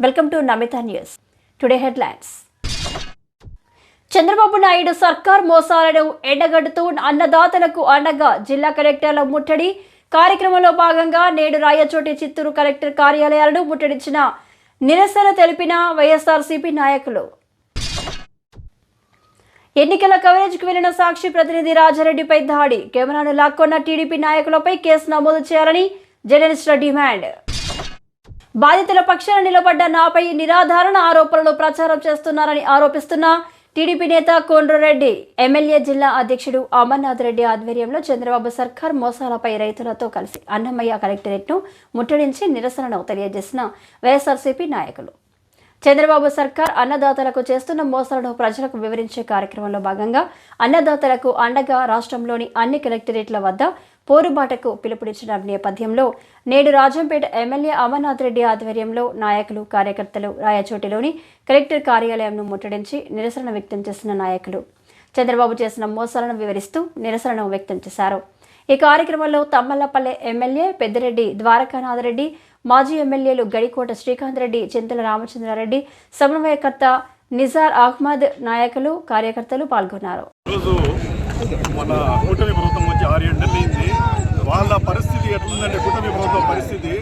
Welcome to Namitha news. Today headlines. Chandrababu Naidu సర్కార్ మోసాలను ఎండగడుతూ అన్నదాతలకు అండగా జిల్లా కలెక్టర్ల ముట్టడి కార్యక్రమంలో భాగంగా నేడు రాయచోటి చిత్తూరు కలెక్టర్ కార్యాలయాలను ముట్టడించిన నిరసన తెలిపిన వైఎస్ఆర్సీపీ నాయకులు. ఎన్నికల కవరేజ్కు వెళ్ళిన సాక్షి ప్రతినిధి రాజారెడ్డిపై దాడి. కెమెరాను లాక్కొన్న టీడీపీ నాయకులపై కేసు నమోదు చేయాలని జర్నలిస్టుల డిమాండ్. బాధితుల పక్షాన నిలబడ్డ నాపై నిరాధారణ ఆరోపణలు ప్రచారం చేస్తున్నారని ఆరోపిస్తున్న టీడీపీ నేత కోండ్రురెడ్డి ఎమ్మెల్యే జిల్లా అధ్యక్షుడు అమర్నాథ్ రెడ్డి ఆధ్వర్యంలో చంద్రబాబు సర్కార్ మోసాలపై రైతులతో కలిసి అన్నమయ్య కలెక్టరేట్ను ముట్టడించి నిరసనను తెలియజేసిన వైఎస్ఆర్సీపీ నాయకులు. చంద్రబాబు సర్కార్ అన్నదాతలకు చేస్తున్న మోసాలను ప్రజలకు వివరించే కార్యక్రమంలో భాగంగా అన్నదాతలకు అండగా రాష్ట్రంలోని అన్ని కలెక్టరేట్ల వద్ద పోరుబాటకు పిలుపునిచ్చిన నేపథ్యంలో నేడు రాజంపేట ఎమ్మెల్యే అమర్నాథ్ రెడ్డి ఆధ్వర్యంలో నాయకులు కార్యకర్తలు రాయచోటిలోని కలెక్టర్ కార్యాలయంను ముట్టడించి నిరసన వ్యక్తం చేసిన నాయకులు. చంద్రబాబు చేసిన మోసాలను వివరిస్తూ నిరసనను వ్యక్తం చేశారు. ఈ కార్యక్రమంలో తమ్మల్లపల్లె ఎమ్మెల్యే పెద్దిరెడ్డి ద్వారకానాథరెడ్డి మాజీ ఎమ్మెల్యేలు గడికోట శ్రీకాంత్ రెడ్డి చింతల రామచంద్రారెడ్డి సమన్వయకర్త నిజార్ అహ్మద్ నాయకులు కార్యకర్తలు పాల్గొన్నారు. మన కూటమి ప్రభుత్వం వచ్చి ఆరు ఏడు వాళ్ళ పరిస్థితి ఎట్లుందంటే కూటమి ప్రభుత్వం పరిస్థితి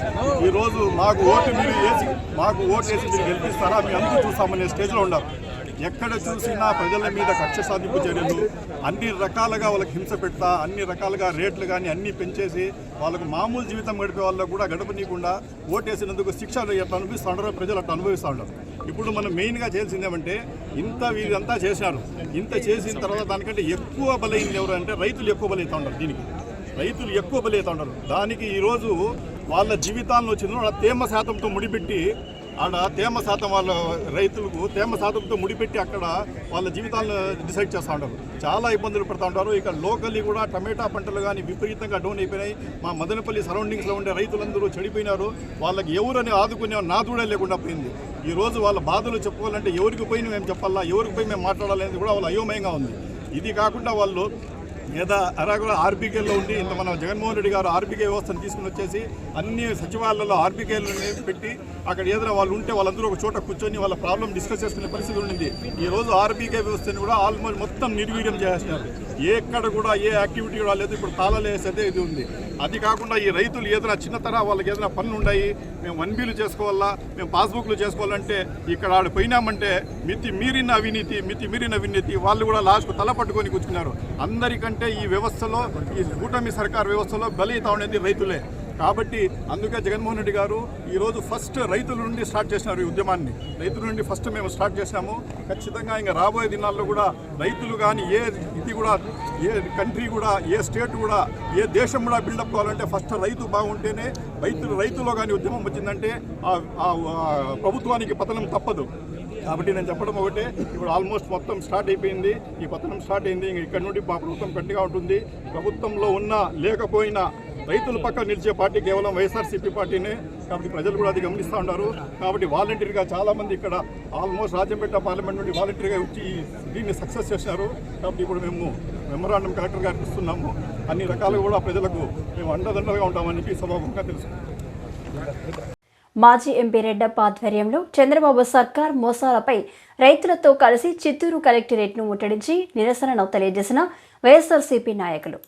ఈరోజు మాకు ఓటు మీరు వేసి మాకు ఓటు వేసి మీరు గెలిపిస్తారా? మీ అందరూ చూస్తామనే స్టేజ్లో ఉన్నారు. ఎక్కడ చూసినా ప్రజల మీద కక్ష సాధింపు చర్యలు. అన్ని రకాలుగా వాళ్ళకి హింస పెడతా అన్ని రకాలుగా రేట్లు కానీ అన్నీ పెంచేసి వాళ్ళకు మామూలు జీవితం గడిపే వాళ్ళకు కూడా గడపనీయకుండా ఓటేసినందుకు శిక్షలు ఎట్లా అనిపిస్తూ ఉండరు ప్రజలు అట్లా అనుభవిస్తూ ఉండరు. ఇప్పుడు మనం మెయిన్గా చేయాల్సింది ఏమంటే ఇంత వీరంతా చేశారు ఇంత చేసిన తర్వాత దానికంటే ఎక్కువ బలైంది ఎవరు అంటే రైతులు ఎక్కువ బలైతూ ఉంటారు దీనికి. రైతులు ఎక్కువ బలైతూ ఉంటారు దానికి ఈరోజు వాళ్ళ జీవితాలను వచ్చిందో వాళ్ళ తేమ శాతంతో ముడిపెట్టి ఆడ తేమ శాతం వాళ్ళ రైతులకు తేమ శాతంతో ముడిపెట్టి అక్కడ వాళ్ళ జీవితాలను డిసైడ్ చేస్తూ ఉంటారు చాలా ఇబ్బందులు పడుతూ ఉంటారు ఇక లోకల్లీ కూడా టమాటా పంటలు కానీ విపరీతంగా డౌన్ అయిపోయినాయి. మా మదనపల్లి సరౌండింగ్స్లో ఉండే రైతులందరూ చెడిపోయినారు. వాళ్ళకి ఎవరని ఆదుకునే నాదుడే లేకుండా పోయింది. ఈరోజు వాళ్ళ బాధలు చెప్పుకోవాలంటే ఎవరికి పోయి మేము చెప్పాలా? ఎవరికి పోయి మేము మాట్లాడాలనేది కూడా వాళ్ళ అయోమయంగా ఉంది. ఇది కాకుండా వాళ్ళు లేదా అరాగుల ఆర్బీకేలో ఉండి ఇంత మన జగన్మోహన్ రెడ్డి గారు ఆర్బీకే వ్యవస్థను తీసుకుని వచ్చేసి అన్ని సచివాలయాల్లో ఆర్బీకేలు పెట్టి అక్కడ ఏదైనా వాళ్ళు ఉంటే వాళ్ళందరూ ఒక చోట కూర్చొని వాళ్ళ ప్రాబ్లం డిస్కస్ చేసుకునే పరిస్థితి ఉండింది. ఈ రోజు ఆర్బీకే వ్యవస్థని కూడా ఆల్మోస్ట్ మొత్తం నిర్వీర్యం చేస్తున్నారు. ఎక్కడ కూడా ఏ యాక్టివిటీ కూడా లేదు. ఇప్పుడు తాళాలు వేసేదే ఇది ఉంది. అది కాకుండా ఈ రైతులు ఏదైనా చిన్నతర వాళ్ళకి ఏదైనా పనులు ఉన్నాయి మేము వన్ బీలు చేసుకోవాలా మేము పాస్బుక్లు చేసుకోవాలంటే ఇక్కడ ఆడ పోయినామంటే మితి మీరిన అవినీతి మితి మీరిన అవినీతి వాళ్ళు కూడా లాస్ట్కు తల పట్టుకొని కూర్చున్నారు. అందరికంటే ఈ వ్యవస్థలో ఈ కూటమి సర్కార్ వ్యవస్థలో బలిత ఉండేది రైతులే. కాబట్టి అందుకే జగన్మోహన్ రెడ్డి గారు ఈరోజు ఫస్ట్ రైతుల నుండి స్టార్ట్ చేసినారు ఈ ఉద్యమాన్ని. రైతుల నుండి ఫస్ట్ మేము స్టార్ట్ చేసినాము ఖచ్చితంగా ఇంకా రాబోయే దినాల్లో కూడా రైతులు కానీ ఏ ఇది కూడా ఏ కంట్రీ కూడా ఏ స్టేట్ కూడా ఏ దేశం కూడా బిల్డప్ కావాలంటే ఫస్ట్ రైతు బాగుంటేనే రైతులు రైతులో కానీ ఉద్యమం వచ్చిందంటే ప్రభుత్వానికి పతనం తప్పదు. కాబట్టి నేను చెప్పడం ఒకటే ఇప్పుడు ఆల్మోస్ట్ మొత్తం స్టార్ట్ అయిపోయింది. ఈ పతనం స్టార్ట్ అయింది. ఇంక ఇక్కడ నుండి మా ప్రభుత్వం గట్టిగా ఉంటుంది. ప్రభుత్వంలో ఉన్నా లేకపోయినా రైతుల పక్క నిలిచే పార్టీ కేవలం వైఎస్ఆర్సీపీ పార్టీనే కాబట్టి ప్రజలు కూడా అది గమనిస్తూ ఉన్నారు. కాబట్టి వాలంటీర్గా చాలామంది ఇక్కడ ఆల్మోస్ట్ రాజంపేట పార్లమెంట్ నుండి వాలంటీర్గా వచ్చి దీన్ని సక్సెస్ చేశారు. కాబట్టి ఇప్పుడు మేము మెమరాండం కలెక్టర్ గారికి ఇస్తున్నాము. అన్ని రకాలుగా కూడా ప్రజలకు మేము అండదండలుగా ఉంటామని చెప్పి సభాముఖంగా తెలుసు. మాజీ ఎంపీ రెడ్డప్ప ఆధ్వర్యంలో చంద్రబాబు సర్కార్ మోసాలపై రైతులతో కలిసి చిత్తూరు కలెక్టరేట్ను ముట్టడించి నిరసనను తెలియజేసిన వైఎస్ఆర్సీపీ నాయకులు.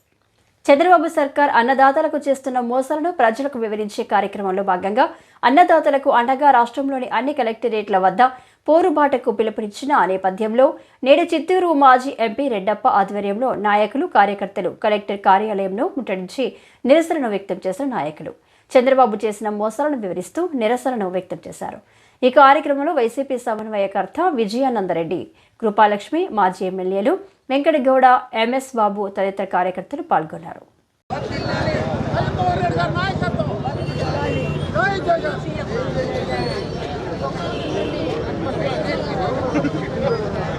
చంద్రబాబు సర్కార్ అన్నదాతలకు చేస్తున్న మోసాలను ప్రజలకు వివరించే కార్యక్రమంలో భాగంగా అన్నదాతలకు అండగా రాష్ట్రంలోని అన్ని కలెక్టరేట్ల వద్ద పోరుబాటకు పిలుపునిచ్చిన నేపథ్యంలో నేడు చిత్తూరు మాజీ ఎంపీ రెడ్డప్ప ఆధ్వర్యంలో నాయకులు కార్యకర్తలు కలెక్టర్ కార్యాలయంను ముట్టడించి నిరసనను వ్యక్తం చేసిన నాయకులు. చంద్రబాబు చేసిన మోసాలను వివరిస్తూ నిరసనను వ్యక్తం చేశారు. ఈ కార్యక్రమంలో వైసీపీ సమన్వయకర్త విజయానందరెడ్డి కృపాలక్ష్మి మాజీ ఎమ్మెల్యేలు వెంకటగౌడ ఎంఎస్ బాబు తదితర కార్యకర్తలు పాల్గొన్నారు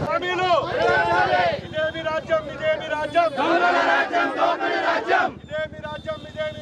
హామీలు ఇదేమి రాజ్యం ఇదేమి రాజ్యం ఇదేమి రాజ్యం ఇదేమి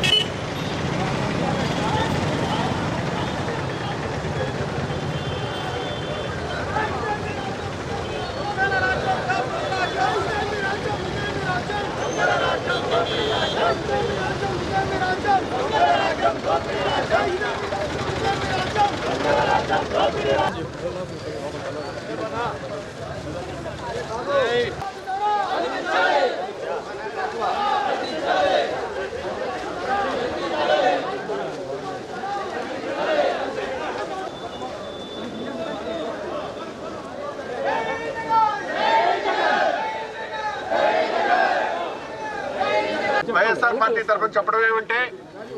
వైఎస్ఆర్ పార్టీ తరఫున చెప్పడం ఏమంటే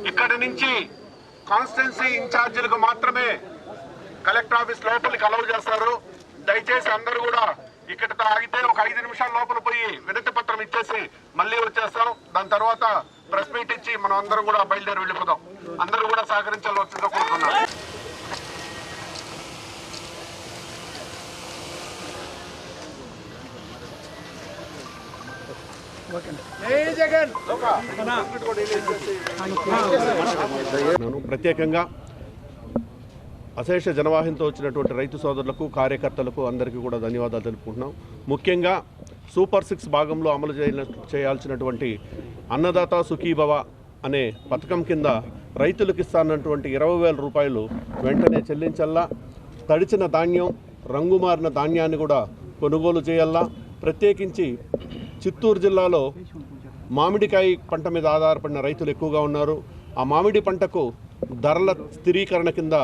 ఇక్కడి నుంచి కాన్స్టెన్సీ ఇన్ఛార్జీలకు మాత్రమే కలెక్టర్ ఆఫీస్ లోపలికి అలౌ చేస్తారు. దయచేసి అందరూ కూడా ఇక్కడ ఆగితే ఒక ఐదు నిమిషాల లోపల పోయి వినతి పత్రం ఇచ్చేసి మళ్ళీ వచ్చేస్తాం. దాని తర్వాత ప్రెస్ మీట్ ఇచ్చి మనం అందరం కూడా బయలుదేరి వెళ్ళిపోతాం అందరూ కూడా సహకరించాల్సిందిగా కోరుతున్నాం ప్రత్యేకంగా అశేష జనవాహంతో వచ్చినటువంటి రైతు సోదరులకు కార్యకర్తలకు అందరికీ కూడా ధన్యవాదాలు తెలుపుకుంటున్నాం. ముఖ్యంగా సూపర్ సిక్స్ భాగంలో అమలు చేయ చేయాల్సినటువంటి అన్నదాత సుఖీభవ అనే పథకం కింద రైతులకు ఇస్తానటువంటి ఇరవై వేల రూపాయలు వెంటనే చెల్లించల్లా. తడిచిన ధాన్యం రంగుమారిన ధాన్యాన్ని కూడా కొనుగోలు చేయాలా ప్రత్యేకించి చిత్తూరు జిల్లాలో మామిడికాయ పంట మీద ఆధారపడిన రైతులు ఎక్కువగా ఉన్నారు. ఆ మామిడి పంటకు ధరల స్థిరీకరణ కింద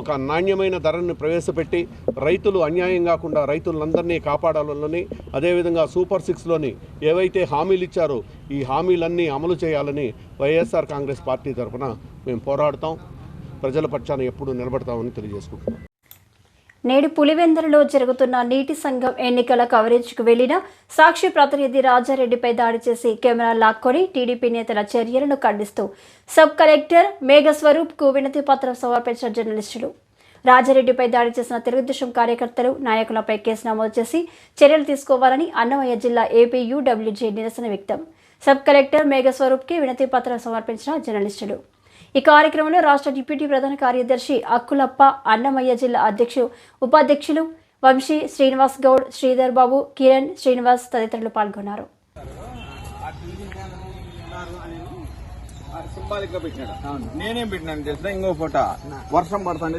ఒక నాణ్యమైన ధరను ప్రవేశపెట్టి రైతులు అన్యాయం కాకుండా రైతులందరినీ కాపాడాలని అదేవిధంగా సూపర్ సిక్స్లోని ఏవైతే హామీలు ఇచ్చారో ఈ హామీలన్నీ అమలు చేయాలని వైఎస్ఆర్ కాంగ్రెస్ పార్టీ తరఫున మేము పోరాడతాం. ప్రజల పక్షాన ఎప్పుడూ నిలబడతామని తెలియజేసుకుంటున్నాం. నేడు పులివెందులలో జరుగుతున్న నీటి సంఘం ఎన్నికల కవరేజ్కు వెళ్ళిన సాక్షి ప్రతినిధి రాజారెడ్డిపై దాడి చేసి కెమెరా లాక్కొని టీడీపీ నేతల చర్యలను ఖండిస్తూ సబ్ కలెక్టర్ మేఘస్వరూప్కు వినతి పత్రం సమర్పించిన జర్నలిస్టులు. రాజారెడ్డిపై దాడి చేసిన తెలుగుదేశం కార్యకర్తలు నాయకులపై కేసు నమోదు చేసి చర్యలు తీసుకోవాలని అన్నమయ్య జిల్లా ఏపీయూడబ్ల్యూజే నిరసన వ్యక్తం. సబ్ కలెక్టర్ మేఘస్వరూప్కి వినతి పత్రం సమర్పించిన జర్నలిస్టులు. ఈ కార్యక్రమంలో రాష్ట్ర డిప్యూటీ ప్రధాన కార్యదర్శి అక్కులప్ప అన్నమయ్య జిల్లా అధ్యక్షులు ఉపాధ్యక్షులు వంశీ శ్రీనివాస్ గౌడ్ శ్రీధర్ బాబు కిరణ్ శ్రీనివాస్ తదితరులు పాల్గొన్నారు. సింబాలిక్గా పెట్టినాడు. నేనేం పెట్టినాను తెలుసా? ఇంకో ఫోటో. వర్షం పడుతుంది.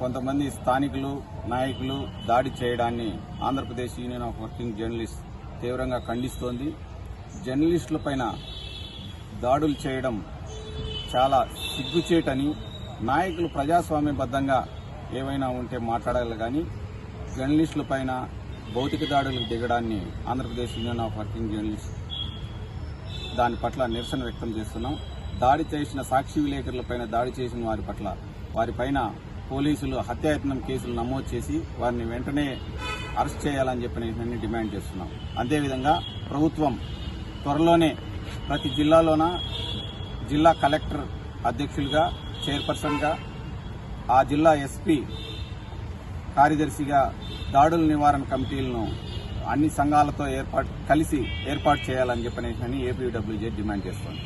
కొంతమంది స్థానికులు నాయకులు దాడి చేయడాన్ని Andhra Pradesh union of working journalist తీవ్రంగా ఖండిస్తోంది. జర్నలిస్టుల పైన దాడులు చేయడం చాలా సిగ్గుచేటని నాయకులు ప్రజాస్వామ్యబద్ధంగా ఏవైనా ఉంటే మాట్లాడాలి కానీ జర్నలిస్టుల పైన భౌతిక దాడులకు దిగడాన్ని Andhra Pradesh union of working journalist దాని పట్ల నిరసన వ్యక్తం చేస్తున్నాం. దాడి చేసిన సాక్షి విలేకరులపైన దాడి చేసిన వారి పట్ల వారిపైన పోలీసులు హత్యాయత్నం కేసులు నమోదు చేసి వారిని వెంటనే అరెస్ట్ చేయాలని చెప్పి డిమాండ్ చేస్తున్నాం. అదేవిధంగా ప్రభుత్వం త్వరలోనే ప్రతి జిల్లాలోన జిల్లా కలెక్టర్ అధ్యక్షులుగా చైర్పర్సన్గా ఆ జిల్లా ఎస్పీ కార్యదర్శిగా దాడుల నివారణ కమిటీలను అన్ని సంఘాలతో ఏర్పాటు కలిసి ఏర్పాటు చేయాలని చెప్పనేసి ఏపీడబ్ల్యూజే డిమాండ్ చేస్తోంది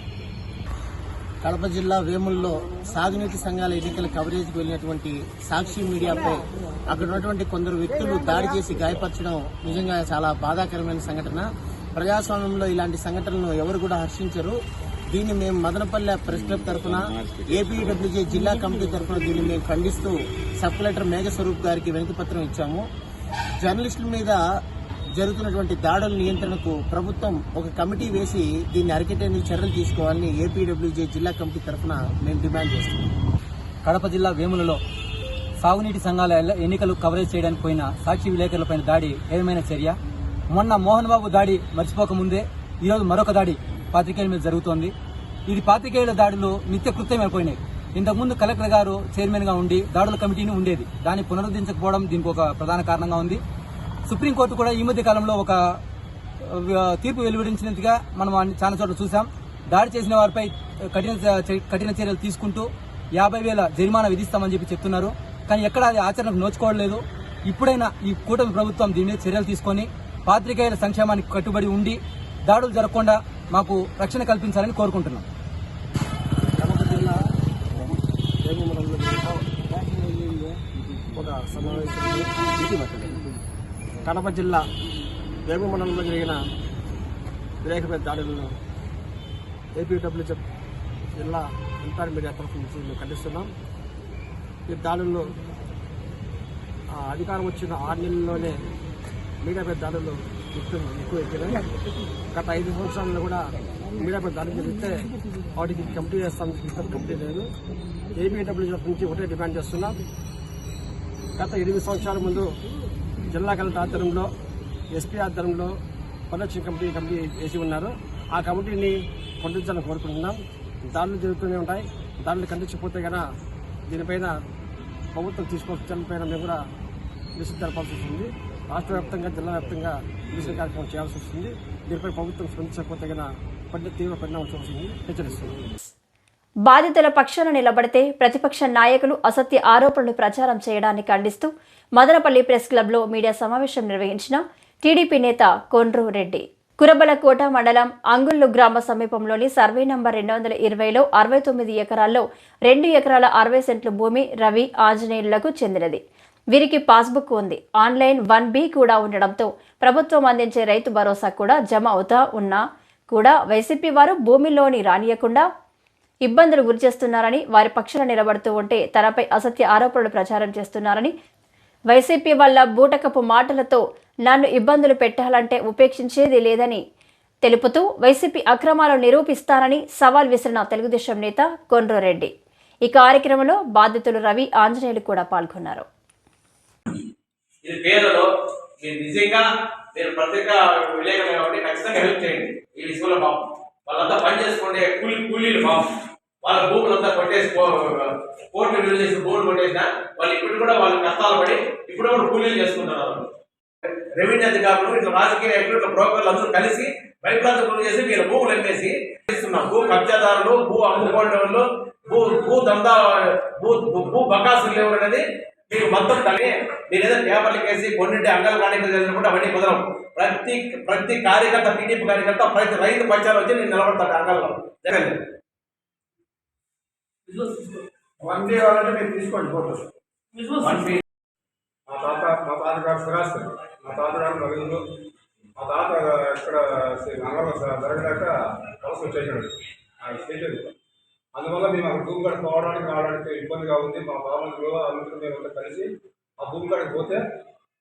కడప జిల్లా వేముల్లో సాగునీటి సంఘాల ఎన్నికల కవరేజ్కి వెళ్ళినటువంటి సాక్షి మీడియాపై అక్కడ ఉన్నటువంటి కొందరు వ్యక్తులు దాడి చేసి గాయపరచడం నిజంగా చాలా బాధాకరమైన సంఘటన. ప్రజాస్వామ్యంలో ఇలాంటి సంఘటనలను ఎవరు కూడా హర్షించరు. దీన్ని మేము మదనపల్లె ప్రెస్ క్లబ్ తరఫున ఏపీడబ్ల్యూజే జిల్లా కమిటీ తరఫున దీన్ని మేము ఖండిస్తూ సబ్ కలెక్టర్ మేఘస్వరూప్ గారికి వినతి పత్రం ఇచ్చాము. జర్నలిస్టుల మీద జరుగుతున్నటువంటి దాడుల నియంత్రణకు ప్రభుత్వం ఒక కమిటీ వేసి దీన్ని అరికెట్టేందుకు చర్యలు తీసుకోవాలని ఏపీడబ్ల్యూజే జిల్లా కమిటీ తరఫున మేము డిమాండ్ చేస్తున్నాం. కడప జిల్లా వేములలో సాగునీటి సంఘాల ఎన్నికలు కవరేజ్ చేయడానికి పోయిన సాక్షి విలేకరులపైన దాడి ఏమైనా చర్య? మొన్న మోహన్ బాబు దాడి మర్చిపోకముందే ఈరోజు మరొక దాడి పాత్రికేయుల మీద జరుగుతోంది. ఇది పాత్రికేయుల దాడులు నిత్య కృత్యమైపోయినాయి. ఇంతకుముందు కలెక్టర్ గారు చైర్మన్గా ఉండి దాడుల కమిటీని ఉండేది. దాన్ని పునరుద్ధరించకపోవడం దీనికి ఒక ప్రధాన కారణంగా ఉంది. సుప్రీంకోర్టు కూడా ఈ మధ్య కాలంలో ఒక తీర్పు వెలువడించినట్టుగా మనం చాలా చోట్ల చూసాం దాడి చేసిన వారిపై కఠిన కఠిన చర్యలు తీసుకుంటూ యాభై వేల జరిమానా విధిస్తామని చెప్పి చెప్తున్నారు. కానీ ఎక్కడ అది ఆచరణకు నోచుకోవడలేదు ఇప్పుడైనా ఈ కూటమి ప్రభుత్వం దీని మీద చర్యలు తీసుకొని పాత్రికేయుల సంక్షేమానికి కట్టుబడి ఉండి దాడులు జరగకుండా మాకు రక్షణ కల్పించాలని కోరుకుంటున్నాం. ఒక కడప జిల్లా వేము మండలంలో జరిగిన విలేకరుల దాడులను ఏపీడబ్ల్యూ జిల్లా ఎంపైర్ మీడియా తరఫు నుంచి మేము ఖండిస్తున్నాం. ఈ దాడుల్లో ఆ, అధికారం వచ్చిన ఆరు నెలల్లోనే మీడియాపై దాడులు ఎక్కువ ఎక్కువ ఎక్కినాయి గత ఐదు సంవత్సరాల్లో కూడా మీడియాపై దాడులు జరిగితే వాటికి కంప్లీట్ చేస్తానికి ఇంకా కంప్లీట్ లేదు. ఏపీడబ్ల్యూ నుంచి ఒకటే డిమాండ్ చేస్తున్నాం. గత ఎనిమిది సంవత్సరాల ముందు జిల్లా కలెక్టర్ ఆధ్వర్యంలో ఎస్పీ ఆధ్వర్యంలో పరిరక్షణ కమిటీ కమిటీ వేసి ఉన్నారు. ఆ కమిటీని పొందించాలని కోరుకుంటున్నాం. దాడులు జరుగుతూనే ఉంటాయి. దాడులు ఖండించకపోతే గన దీనిపైన ప్రభుత్వం తీసుకోవాల్సిన పైన మేము కూడా నిరసన జరపాల్సి వస్తుంది రాష్ట్ర వ్యాప్తంగా జిల్లా వ్యాప్తంగా నిరసన కార్యక్రమం చేయాల్సి వస్తుంది. దీనిపై ప్రభుత్వం స్పందించకపోతే గన తీవ్ర పరిణామం వస్తుంది హెచ్చరిస్తుంది బాధితుల పక్షాన నిలబడితే ప్రతిపక్ష నాయకులు అసత్య ఆరోపణలు ప్రచారం చేయడాన్ని ఖండిస్తూ మదనపల్లి ప్రెస్ క్లబ్లో మీడియా సమావేశం నిర్వహించిన టీడీపీ నేత కొండ్రు రెడ్డి. కురబలకోట మండలం అంగుళ్ళు గ్రామ సమీపంలోని సర్వే నంబర్ రెండు వందల ఇరవైలో అరవై తొమ్మిది ఎకరాల్లో రెండు ఎకరాల అరవై సెంట్ల భూమి రవి ఆంజనేయులకు చెందినది. వీరికి పాస్బుక్ ఉంది. ఆన్లైన్ వన్ బి కూడా ఉండడంతో ప్రభుత్వం అందించే రైతు భరోసా కూడా జమ అవుతా ఉన్నా కూడా వైసీపీ వారు భూమిలోని రానియకుండా ఇబ్బందులు గురిచేస్తున్నారని వారి పక్షాన నిలబడుతూ ఉంటే తనపై అసత్య ఆరోపణలు ప్రచారం చేస్తున్నారని వైసీపీ వల్ల బూటకపు మాటలతో నన్ను ఇబ్బందులు పెట్టాలంటే ఉపేక్షించేది లేదని తెలుపుతూ వైసీపీ అక్రమాలు నిరూపిస్తానని సవాల్ విసిరిన తెలుగుదేశం నేత కొండ్రోరెడ్డి. ఈ కార్యక్రమంలో బాధితులు రవి ఆంజనేయులు కూడా పాల్గొన్నారు. ఇది మీరు నిజంగా మీరు పత్రిక విలేకరులు కాబట్టి ఖచ్చితంగా హెల్ప్ చేయండి. ఈ విషయంలో పాపం. వాళ్ళంతా పని కూలీలు పాపం. వాళ్ళ భూములంతా కొట్టేసి కోర్టు విడుదల చేసి భూములు కొట్టేసినా వాళ్ళు ఇప్పుడు కూడా వాళ్ళు కష్టాలు పడి ఇప్పుడు కూడా కూలీలు చేసుకుంటున్నారు రెవెన్యూ అధికారులు ఇట్లా రాజకీయ నాయకులు ఇట్లా బ్రోకర్లు అందరూ కలిసి భయప్రాంతం గురి చేసి మీరు భూములు అమ్మేసి ఇస్తున్నాం భూ కబ్జాదారులు భూ అమ్ముకోవడం భూ భూ దందా భూ భూ- బకాసులు లేవు అనేది మీరు మొత్తం తనే. మీరు ఏదో పేపర్లకు వేసి కొన్నింటి అంగల్ కానికలు చేసినప్పుడు అవన్నీ కుదరవు. ప్రతి ప్రతి కార్యకర్త టీడీపీ కార్యకర్త ప్రతి రైతు పక్షాలు వచ్చి నేను నిలబడతాడు అంగల్లో. జగన్ వన్ డే కావాలంటే మీరు తీసుకోండి ఫోటో వన్ ఫీ మా తాత మా తాతగారు స్థిరాస్తారు మా తాతగారు మరుగులు మా తాత ఇక్కడ అంగంలో జరగలేక అవసరం వచ్చేసాడు ఆ స్టేషన్ అందువల్ల మేము అక్కడ భూమి కాడికి పోవడానికి రావడానికి ఇబ్బందిగా ఉంది. మా బావలు అందరూ మేము కలిసి ఆ భూమి కాడికి పోతే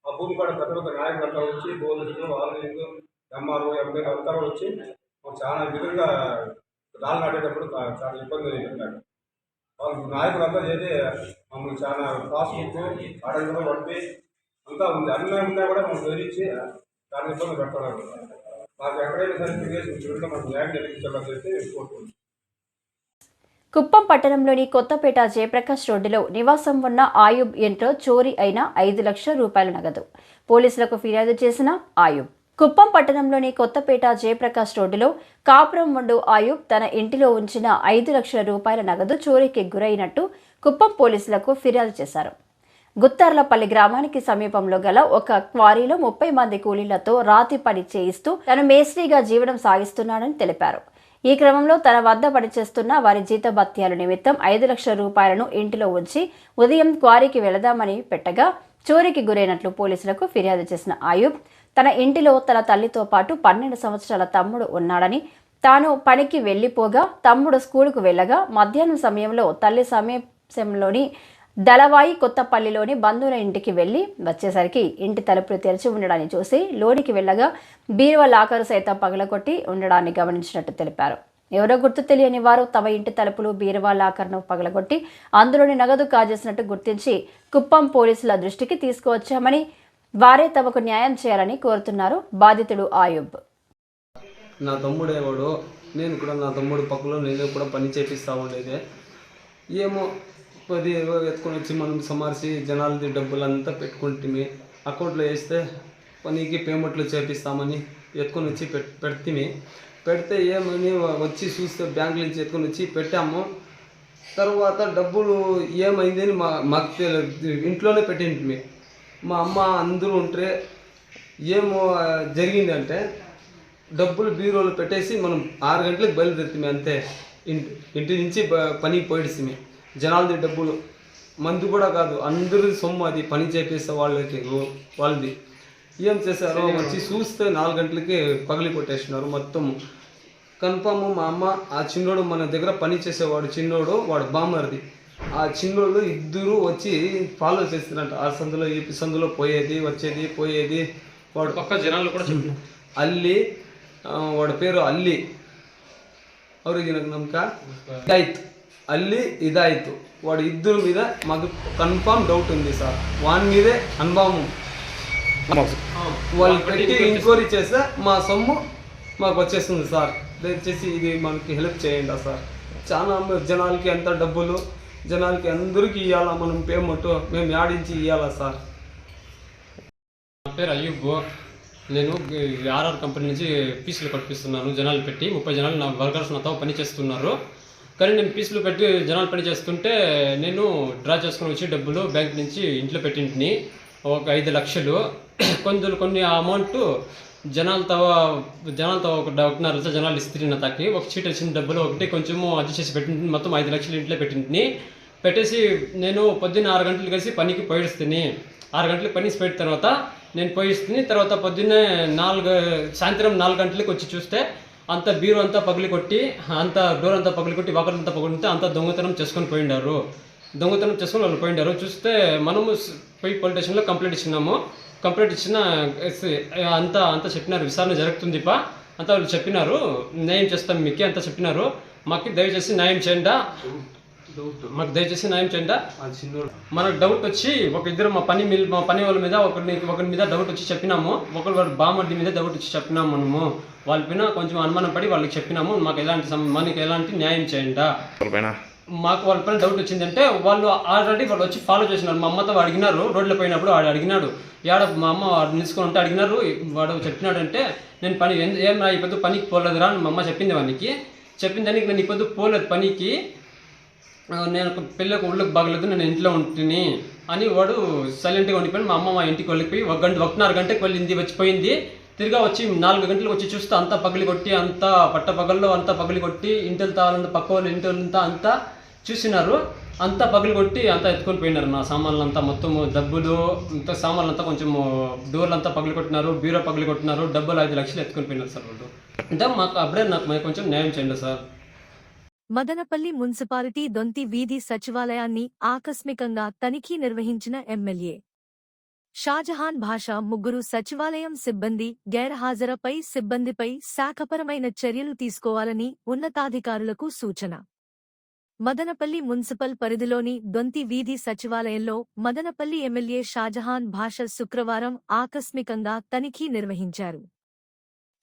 ఆ భూమి కాడ పెద్ద పెద్ద నాయకులు అంతా వచ్చి పోలీసులు వాళ్ళు ఎంఆర్ఓ ఎంపీ అంతా వచ్చి మాకు చాలా విధంగా దాని నాటేటప్పుడు చాలా ఇబ్బంది జరిగింది వాళ్ళు నాయకులంతా చేసి మమ్మల్ని చాలా పాస్బుక్ అడగడం వంటి అంతా ఉంది. అన్నీ ఉన్నా కూడా మమ్మల్ని బెదిరించి చాలా ఇబ్బంది పెట్టడం. మాకు ఎక్కడైనా సరే తిరిగేసి చూడండి మాకు న్యాయం జరిగించాలని చెప్పి కోరుకుంటున్నాం. కుప్పం పట్టణంలోని కొత్తపేట జయప్రకాష్ రోడ్డులో నివాసం ఉన్న ఆయుబ్ ఇంట్లో చోరీ అయిన ఐదు లక్షల రూపాయల నగదు. పోలీసులకు ఫిర్యాదు చేసిన ఆయుబ్. కుప్పం పట్టణంలోని కొత్తపేట జయప్రకాష్ రోడ్డులో కాపురం మండు ఆయుబ్ తన ఇంటిలో ఉంచిన ఐదు లక్షల రూపాయల నగదు చోరీకి గురైనట్టు కుప్పం పోలీసులకు ఫిర్యాదు చేశారు. గుత్తార్లపల్లి గ్రామానికి సమీపంలో గల ఒక క్వారీలో ముప్పై మంది కూలీలతో రాతి పని చేయిస్తూ తను మేస్త్రీగా జీవనం సాగిస్తున్నాడని తెలిపారు. ఈ క్రమంలో తన వద్ద పనిచేస్తున్న వారి జీతభత్యాల నిమిత్తం ఐదు లక్షల రూపాయలను ఇంటిలో ఉంచి ఉదయం క్వారీకి వెళదామని పెట్టగా చోరీకి గురైనట్లు పోలీసులకు ఫిర్యాదు చేసిన ఆయుబ్ తన ఇంటిలో తన తల్లితో పాటు పన్నెండు సంవత్సరాల తమ్ముడు ఉన్నాడని తాను పనికి వెళ్ళిపోగా తమ్ముడు స్కూలుకు వెళ్ళగా మధ్యాహ్నం సమయంలో తల్లి సమీపంలోని దళవాయి కొత్తపల్లిలోని బంధువుల ఇంటికి వెళ్ళి వచ్చేసరికి ఇంటి తలుపులు తెరిచి ఉండడాన్ని చూసి లోనికి వెళ్ళగా బీరువా లాకరు సైతం పగలగొట్టి ఉండడాన్ని గమనించినట్టు తెలిపారు. ఎవరో గుర్తు తెలియని వారు తమ ఇంటి తలుపులు బీరువా లాకర్ను పగలగొట్టి అందులోని నగదు కాజేసినట్టు గుర్తించి కుప్పం పోలీసుల దృష్టికి తీసుకువచ్చామని వారే తమకు న్యాయం చేయాలని కోరుతున్నారు బాధితుడు ఆయుబ్. నా తమ్ముడేవాడు నేను కూడా నా తమ్ముడు పక్కలో నేను కూడా పని చేపిస్తా ఉండేది. ఏమో పది ఇరవై ఎత్తుకొని వచ్చి మనం సమార్చి జనాలది డబ్బులంతా పెట్టుకుంటే అకౌంట్లో వేస్తే పనికి పేమెంట్లు చేపిస్తామని ఎత్తుకొని వచ్చి పెట్ పెడితే పెడితే ఏమని వచ్చి చూస్తే బ్యాంక్ నుంచి ఎత్తుకొని వచ్చి పెట్టాము. తర్వాత డబ్బులు ఏమైందని మా మాకు తెలియదు. ఇంట్లోనే పెట్టింటిమి. మా అమ్మ అందరూ ఉంటే ఏమో జరిగిందంటే డబ్బులు బీరోలు పెట్టేసి మనం ఆరు గంటలకు బయలుదేరుతామే అంతే. ఇంటి ఇంటి నుంచి పనికి పోయిడిస్తామే జనాలది డబ్బులు మంది కూడా కాదు అందరి సొమ్ము అది పని చేపిస్తే వాళ్ళకి వాళ్ళది. ఏం చేశారో వచ్చి చూస్తే నాలుగు గంటలకి పగిలి కొట్టేసినారు మొత్తం. కన్ఫామ్ మా అమ్మ ఆ చిన్నోడు మన దగ్గర పని చేసేవాడు చిన్నోడు వాడు బామ్మర్ది. ఆ చిన్నోళ్ళు ఇద్దరు వచ్చి ఫాలో చేస్తారంట ఆ సందులో ఈ సందులో పోయేది వచ్చేది పోయేది వాడు పక్క జనాలు కూడా అల్లి ఆ, వాడి పేరు అల్లి ಅವ್ರಿಗೆ ನಮ್ಕ ఇదాయిత్ అల్లి ఇదాయిత్ వాడు ఇద్దరు మీద మాకు కన్ఫామ్ డౌట్ ఉంది సార్ వాని మీదే అనుభవం వాళ్ళు పెట్టి ఎంక్వైరీ చేస్తే మా సొమ్ము మాకు వచ్చేస్తుంది సార్ దయచేసి ఇది మనకి హెల్ప్ చేయండి సార్ చాలా మ- జనాలకి ఎంత డబ్బులు జనాలకి అందరికీ ఇవ్వాలా మనం పేమెంట్ మేము యాడించి ఇవ్వాలా సార్? నా పేరు అయ్యూబ్ నేను ఆర్ఆర్ కంపెనీ నుంచి పీసులు కట్టిస్తున్నాను జనాలు పెట్టి ముప్పై జనాలు నా వర్కర్స్ నాతో పని చేస్తున్నారు. కానీ నేను పీసులు పెట్టి జనాలు పని చేస్తుంటే నేను డ్రా చేసుకొని వచ్చి డబ్బులు బ్యాంక్ నుంచి ఇంట్లో పెట్టింటిని. ఒక ఐదు లక్షలు. కొందరు కొన్ని అమౌంట్ జనాలతో జనాలతో ఒక ఒకటిన్నర లక్ష జనాలు ఇస్తున్న నా తాకి ఒక చీట వచ్చిన డబ్బులు ఒకటి కొంచెము అడ్జస్ట్ చేసి పెట్టింది మొత్తం ఐదు లక్షలు ఇంట్లో పెట్టింటిని. పెట్టేసి నేను పొద్దున్న ఆరు గంటలు కలిసి పనికి పోయిస్తుంది ఆరు గంటలకు పని పెట్టిన తర్వాత నేను పోయిస్తుంది తర్వాత పొద్దున్నే నాలుగు సాయంత్రం నాలుగు గంటలకు వచ్చి చూస్తే అంత బీరు అంతా పగిలి కొట్టి అంత డోర్ అంతా పగిలి కొట్టి వాకర్ అంతా పగిలితే అంత దొంగతనం చేసుకొని పోయిండారు. దొంగతనం చేసుకొని వాళ్ళు పోయిండారు. చూస్తే మనము పోయి పోలీస్ స్టేషన్లో కంప్లైంట్ ఇచ్చినాము. కంప్లైంట్ ఇచ్చిన ఎస్- అంతా అంతా చెప్పినారు విచారణ జరుగుతుంది పా అంతా వాళ్ళు చెప్పినారు న్యాయం చేస్తాం మీకే అంతా చెప్పినారు. మాకు దయచేసి న్యాయం చేయండా? మాకు దయచేసి న్యాయం చేయండి? మనకు డౌట్ వచ్చి ఒక ఇద్దరు మా పని మిల్ మా పని వాళ్ళ మీద ఒకరిని ఒకరి మీద డౌట్ వచ్చి చెప్పినాము. ఒకరు వాడు బామర్ది మీద డౌట్ వచ్చి చెప్పినాము మనము వాళ్ళ పైన కొంచెం అనుమానం పడి వాళ్ళకి చెప్పినాము. మాకు ఎలాంటి మనకి ఎలాంటి న్యాయం చేయండి? మాకు వాళ్ళ పైన డౌట్ వచ్చిందంటే వాళ్ళు ఆల్రెడీ వాళ్ళు వచ్చి ఫాలో చేసినారు. మా అమ్మతో అడిగినారు రోడ్లో పోయినప్పుడు వాడు అడిగినాడు. యాడ మా అమ్మ వాడు నిలుచుకొని ఉంటే అడిగినారు. వాడు చెప్పినాడంటే నేను పని ఏం ఏం రా ఈ పనికి పోలేదురా అని మా అమ్మ చెప్పింది వానికి. చెప్పిన దానికి నేను ఇప్పుడు పోలేదు పనికి. నేను పిల్లకు ఒళ్ళకి బాగలేదు నేను ఇంట్లో ఉంటుంది అని వాడు సైలెంట్గా ఉండిపోయి మా అమ్మ మా ఇంటికి వెళ్ళిపోయి ఒక గంట ఒకటిన్నర గంటకి వెళ్ళింది వచ్చిపోయింది. తిరిగా వచ్చి నాలుగు గంటలకు వచ్చి చూస్తే అంతా పగిలి కొట్టి అంతా పట్ట పగల్లో అంతా పగిలి కొట్టి ఇంటికి తాళ్ళంతా పక్క వాళ్ళు ఇంటి వాళ్ళంతా అంతా చూసినారు. అంతా పగిలి కొట్టి అంతా ఎత్తుకొని పోయినారు. నా సామాన్లు అంతా మొత్తం డబ్బులు ఇంత సామాన్లు అంతా కొంచెం డోర్లు అంతా పగిలి కొట్టినారు బీరో పగిలి కొట్టినారు డబ్బులు ఐదు లక్షలు ఎత్తుకొని పోయినారు సార్ వాళ్ళు. అంటే మాకు అప్పుడే నాకు కొంచెం న్యాయం చేయండి సార్. మదనపల్లి మున్సిపాలిటీ దొంతి వీధి సచివాలయాన్ని ఆకస్మికంగా తనిఖీ నిర్వహించిన ఎమ్మెల్యే. షాజహాన్ భాషా ముగ్గురు సచివాలయం సిబ్బంది గైర్హాజరపై సిబ్బందిపై శాఖపరమైన చర్యలు తీసుకోవాలని ఉన్నతాధికారులకు సూచన. మదనపల్లి మున్సిపల్ పరిధిలోని దొంతి వీధి సచివాలయంలో మదనపల్లి ఎమ్మెల్యే షాజహాన్ భాష శుక్రవారం ఆకస్మికంగా తనిఖీ నిర్వహించారు.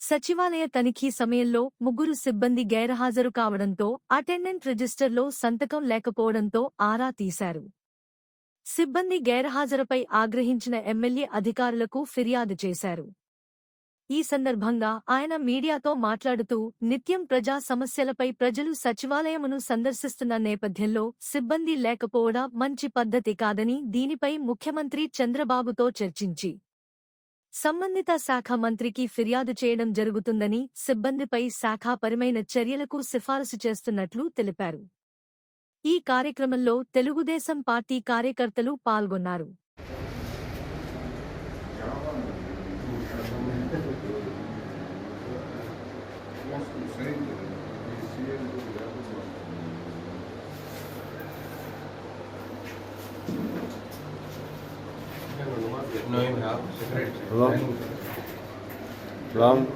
సచివాలయ తనిఖీ సమయంలో ముగ్గురు సిబ్బంది గైరహాజరు కావడంతో అటెండెంట్ రిజిస్టర్లో సంతకం లేకపోవడంతో ఆరా తీశారు. సిబ్బంది గైరహాజరుపై ఆగ్రహించిన ఎమ్మెల్యే అధికారులకు ఫిర్యాదు చేశారు. ఈ సందర్భంగా ఆయన మీడియాతో మాట్లాడుతూ నిత్యం ప్రజా సమస్యలపై ప్రజలు సచివాలయమును సందర్శిస్తున్న నేపథ్యంలో సిబ్బంది లేకపోవడం మంచి పద్ధతి కాదని దీనిపై ముఖ్యమంత్రి చంద్రబాబుతో చర్చించి సంబంధిత శాఖ మంత్రికి ఫిర్యాదు చేయడం జరుగుతుందని సిబ్బందిపై శాఖాపరమైన చర్యలకు సిఫారసు చేస్తున్నట్లు తెలిపారు. ఈ కార్యక్రమంలో తెలుగుదేశం పార్టీ కార్యకర్తలు పాల్గొన్నారు. đúng không? Đúng không?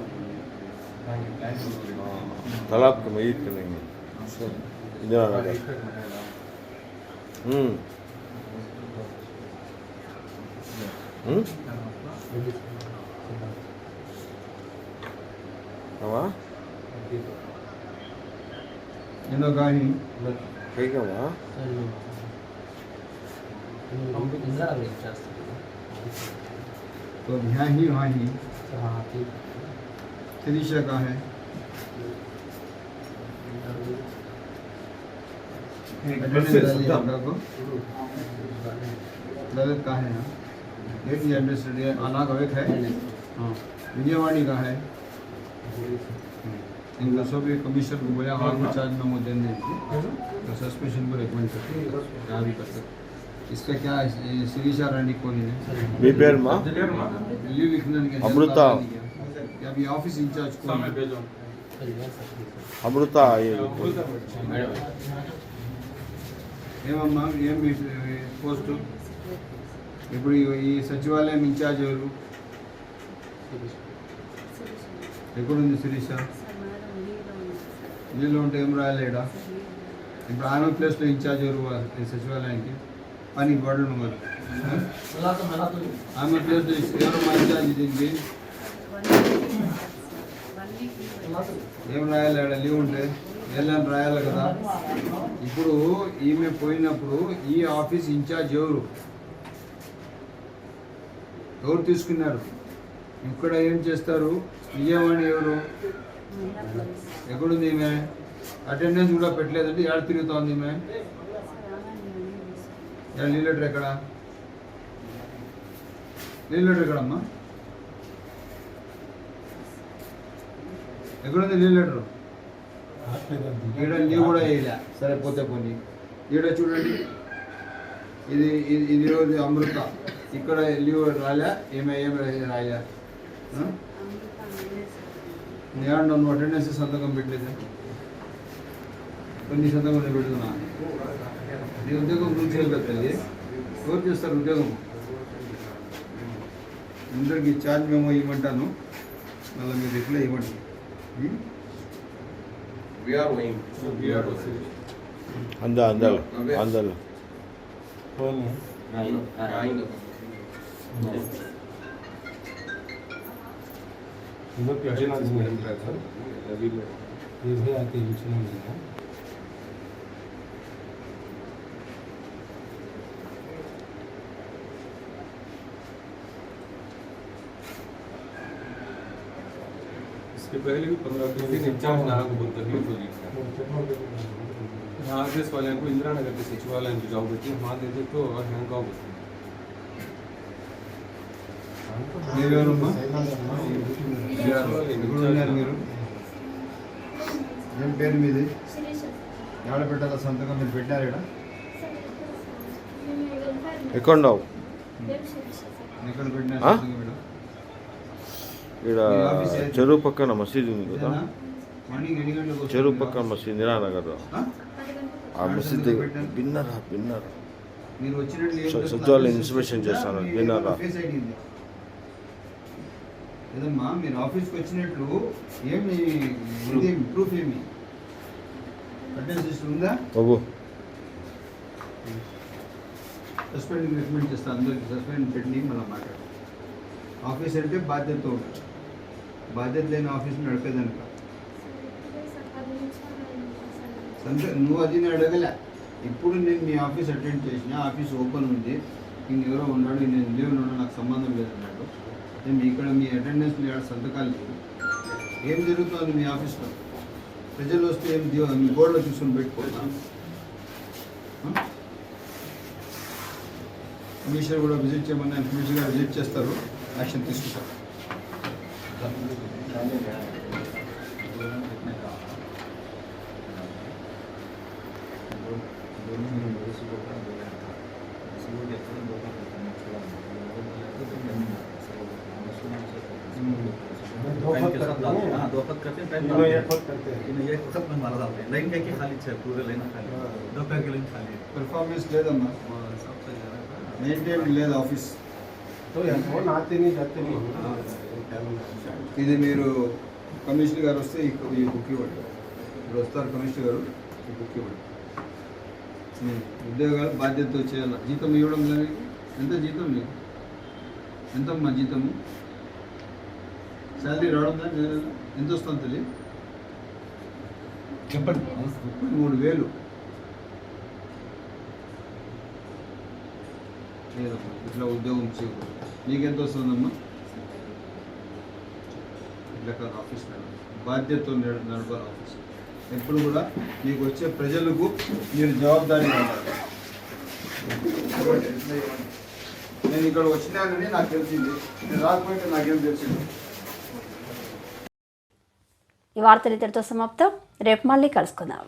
Talap của mình ít cái này. Nhớ là đấy ừ. Ừ. Hả? Nó coi Cái cái hả? Không biết rất là mình just तो यहाँ ही वहाँ ही। त्रिशा का है। ललित का। है यहाँ। डेट एड्रेस अनाग अवेक है। हाँ। विजयवाड़ी का है। इनको सब एक कमिश्नर को बोला और भी चार्ज मेमो देने तो सस्पेंशन को रिकमेंड करते हैं। क्या भी कर सकते इसका क्या है ये शिरीषा रानी कौन है మీ పేరు మా लीव लिखने के लिए अमृता। बता दीजिए। कि अभी ऑफिस इंचार्ज कौन है అమృత ఏమమ్మా ఏం మీ పోస్ట్ ఇప్పుడు ఈ- ఈ సచివాలయం ఇన్ఛార్జ్ ఎవరు ఎక్కడుంది శిరీష ఢిల్లీలో ఉంటే ఏం రాయలేడా ఇప్పుడు ఆమె ప్లేస్లో ఇన్ఛార్జ్ ఎవరు ఈ సచివాలయానికి పని పడను మరి ఆమె పేరు ఎవరు మా దీనికి? ఏం రాయాలి ఆడ? లీవ్ ఉంటే? వెళ్ళని రాయాలి కదా. ఇప్పుడు ఈమె పోయినప్పుడు ఈ ఆఫీస్ ఇన్ఛార్జ్ ఎవరు? ఎవరు తీసుకున్నారు? ఇక్కడ ఏం చేస్తారు? విజయవాణి ఎవరు? ఎక్కడుంది ఈమె? అటెండెన్స్ కూడా పెట్టలేదంటే ఎక్కడ తిరుగుతోంది ఈమె? ఎక్కడ లీవ్ లెటర్ ఎక్కడ లీవ్ లెటర్ ఎక్కడమ్మా ఎక్కడుంది లీవ్ లెటర్ ఈడ లీవ్ కూడా వేయలే. సరే పోతే పోనీ. ఈడ చూడండి. ఇది ఇది ఈరోజు అమృత. ఇక్కడ లీవ్ రాలే ఏమే ఏమి రాయలే. నేను నువ్వు అటెండెన్స్ సంతకం పెట్టలేదు? కొన్ని సంతకం పెడుతున్నా. నీ ఉద్యోగం గురించి తల్లి ఎవరు చేస్తారు ఉద్యోగం అందరికి ఛార్జ్ మేము ఇవ్వమంటాను మళ్ళీ మీరు రిప్లై ఇవ్వండి ఉం? అంద అందరు అందరు इधर पे अजय नाथ में रहा था अभी ये भी आके इंचना नहीं है पहले भी पंद्रह दिन इंचार्ज नारा को बोलता है यहाँ आदेश वाले को इंदिरा नगर के सचिवालय में जाओ बेटी वहाँ दे दे तो हैंग आओ మీరెవరమ్మా ఎక్కడ ఉన్నారు మీరు ఏం పేరు మీది ఎవడ పెట్టారా సంతకం మీరు పెట్టారు ఇక్కడ ఎక్కడున్నావు ఎక్కడ పెట్టినా ఆ? సంతకం ఇక్కడ? చెరువు పక్కన మసీదు ఉంది కదా. చెరువు పక్కన? మసీదు నిరానగర్లో. ఆ? ఆ మసీద్ చేస్తున్నారు? సచివాలయం ఇన్స్పెక్షన్ చేస్తాను, ఉంది. లేదమ్మా మీరు ఆఫీస్కి వచ్చినట్లు ఏమి ఇది ప్రూఫ్ ఏమి? అటెండెన్స్ లిస్ట్ ఉందా? బాబు. సస్పెండ్ రికమెండ్ చేస్తాను అందరికి సస్పెండ్ పెట్టి మళ్ళీ మాట్లాడు ఆఫీస్ అంటే బాధ్యత బాధ్యత లేని ఆఫీస్ నడిపేదనుక. సంత నువ్వు అది నేను అడగలే. ఇప్పుడు నేను మీ ఆఫీస్ అటెండ్ చేసిన ఆఫీస్ ఓపెన్ ఉంది. నేను ఎవరో ఉన్నాడు నేను లీవ్ ఉన్నాడు నాకు సంబంధం లేదన్నాడు. నేను ఇక్కడ మీ అటెండెన్స్ మీ ఆడ సంతకాలు లేదు ఏం జరుగుతుంది మీ ఆఫీస్లో? ప్రజలు వస్తే ఏం దివ మీ బోర్డులో చూసుకొని పెట్టుకోవద్దా కమిషనర్ కూడా విజిట్ చేయమన్నా కమిషనర్ విజిట్ చేస్తారు. యాక్షన్ తీసుకుంటాం दो फट करते हैं दो फट करते हैं टाइम इन्हों एक फट करते हैं। इन्हों एक फट में मारा जाता है लाइन क्या की खाली है पूरे लाइन खाली दोपहर की लाइन खाली है పెర్ఫార్మెన్స్ లేదమ్మా सब सही जा रहा है మెయింటైన్ లేదు ఆఫీస్ ఇది మీరు కమిషనర్ గారు వస్తే ఈ బుక్ ఇవ్వండి. ఇప్పుడు వస్తారు కమిషనర్ గారు ఈ బుక్ ఇవ్వండి. మీ ఉద్యోగాలు బాధ్యతతో చేయాలి జీతం ఇవ్వడం లేదు. ఎంత జీతం నీకు ఎంతమ్మా జీతము శాలరీ రావడం లేదు ఎంత వస్తుంది తెలియదు చెప్పండి. ముప్పై మూడు వేలు. లేదమ్మా ఇట్లా ఉద్యోగం చేయకూడదు. నీకెంత వస్తుందమ్మా? ఇట్లా కాదు ఆఫీస్ నడవాలి బాధ్యతతో నడపాలి ఆఫీస్. ఎప్పుడు కూడా మీకు వచ్చే ప్రజలకు మీరు జవాబుదారీ ఉండాలి నేను ఇక్కడ వచ్చినానని నాకు తెలిసింది. నేను రాకపోతే నాకేం తెలిసింది. ఈ వార్తలు ఇద్దరితో సమాప్తం. రేపు మళ్ళీ కలుసుకుందాం.